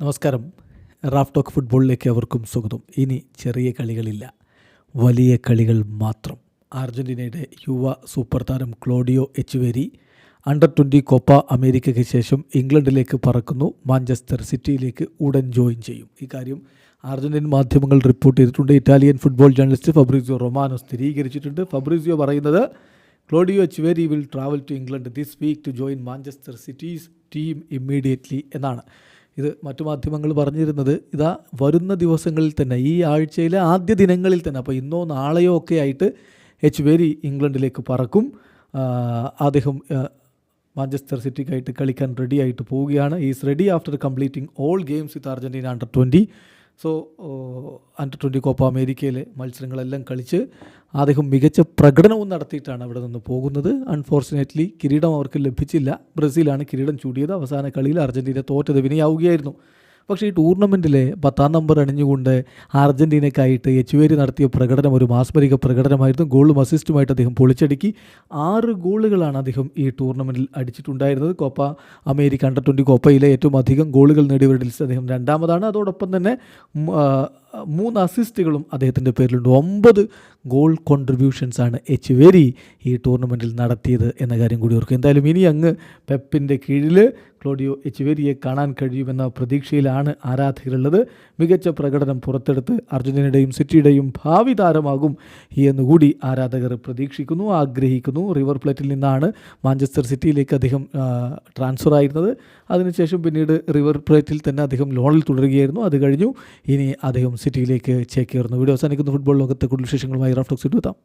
നമസ്കാരം. Raf talk ഫുട്ബോളിലേക്ക് അവർക്കും സ്വാഗതം. ഇനി ചെറിയ കളികളില്ല. വലിയ കളികൾ മാത്രം. അർജന്റീനയുടെ യുവ സൂപ്പർ താരം Claudio Echeverri under twenty Copa അമേരിക്കയ്ക്ക് ശേഷം ഇംഗ്ലണ്ടിലേക്ക് പറക്കുന്നു. മാഞ്ചസ്റ്റർ സിറ്റിയിലേക്ക് ഉടൻ ജോയിൻ ചെയ്യും. ഇക്കാര്യം അർജന്റീൻ മാധ്യമങ്ങൾ റിപ്പോർട്ട് ചെയ്തിട്ടുണ്ട്. Italian football journalist Fabrizio Romano സ്ഥിരീകരിച്ചിട്ടുണ്ട്. ഫബ്രിസിയോ പറയുന്നത് Claudio Echeverri will travel to England this week to join Manchester City's team immediately എന്നാണ്. ഇത് മറ്റു മാധ്യമങ്ങൾ പറഞ്ഞിരുന്നത് ഇതാ വരുന്ന ദിവസങ്ങളിൽ തന്നെ ഈ ആഴ്ചയിലെ ആദ്യ ദിനങ്ങളിൽ തന്നെ. അപ്പോൾ ഇന്നോ നാളെയോ ഒക്കെ ആയിട്ട് എച്ച് വേരി ഇംഗ്ലണ്ടിലേക്ക് പറക്കും. അദ്ദേഹം മാഞ്ചസ്റ്റർ സിറ്റിക്കായിട്ട് കളിക്കാൻ റെഡി ആയിട്ട് പോവുകയാണ്. Is ready after completing all games with Argentina under twenty so under twenty Copa അമേരിക്കയിലെ മത്സരങ്ങളെല്ലാം കളിച്ച് അദ്ദേഹം മികച്ച പ്രകടനവും നടത്തിയിട്ടാണ് അവിടെ നിന്ന് പോകുന്നത്. അൺഫോർച്ചുനേറ്റ്ലി കിരീടം അവർക്ക് ലഭിച്ചില്ല. ബ്രസീലാണ് കിരീടം ചൂടിയത്. അവസാന കളിയിൽ അർജന്റീന തോറ്റത് വിനയാവുകയായിരുന്നു. പക്ഷേ ഈ ടൂർണമെന്റിലെ പത്താം നമ്പർ അണിഞ്ഞുകൊണ്ട് അർജന്റീനക്കായിട്ട് എച്ചുവേരി നടത്തിയ പ്രകടനം ഒരു മാസ്മരിക പ്രകടനമായിരുന്നു. ഗോളും അസിസ്റ്റുമായിട്ട് അദ്ദേഹം പൊളിച്ചടുക്കി. ആറ് ഗോളുകളാണ് അദ്ദേഹം ഈ ടൂർണമെന്റിൽ അടിച്ചിട്ടുണ്ടായിരുന്നത്. കോപ്പ അമേരിക്ക അണ്ടർ ട്വന്റി കോപ്പയിലെ ഏറ്റവും അധികം ഗോളുകൾ നേടിയവരുടെ ലിസ്റ്റ് അദ്ദേഹം രണ്ടാമതാണ്. അതോടൊപ്പം തന്നെ മൂന്ന് അസിസ്റ്റുകളും അദ്ദേഹത്തിന്റെ പേരിലുണ്ട്. ഒമ്പത് ഗോൾ കോൺട്രിബ്യൂഷൻസ് ആണ് എച്ച് വെരി ഈ ടൂർണമെന്റിൽ നടത്തിയത് എന്ന കാര്യം കൂടി ഓർക്കും എന്തായാലും ഇനി അങ്ങ് പെപ്പിന്റെ കീഴിൽ ക്ലോഡിയോ എച്ച് വെരിയെ കാണാൻ കഴിയുമെന്ന പ്രതീക്ഷയിലാണ് ആരാധകരുള്ളത്. മികച്ച പ്രകടനം പുറത്തെടുത്ത് അർജന്റീനയുടെയും സിറ്റിയുടെയും ഭാവി താരമാകും എന്നുകൂടി ആരാധകർ പ്രതീക്ഷിക്കുന്നു ആഗ്രഹിക്കുന്നു. റിവർ പ്ലേറ്റിൽ നിന്നാണ് മാഞ്ചസ്റ്റർ സിറ്റിയിലേക്ക് അദ്ദേഹം ട്രാൻസ്ഫർ ആയിരുന്നത്. അതിനുശേഷം പിന്നീട് റിവർ പ്ലേറ്റിൽ തന്നെ അദ്ദേഹം ലോണിൽ തുടരുകയായിരുന്നു. അത് കഴിഞ്ഞു. ഇനി അദ്ദേഹം സിറ്റിയിലേക്ക് ചേക്കേറുന്നു. വീഡിയോ അവസാനിക്കുന്ന. ഫുട്ബോൾ ലോകത്തെ കൂടുതൽ വിശേഷങ്ങളുമായി റാഫ്റ്റോക്സ് എത്താം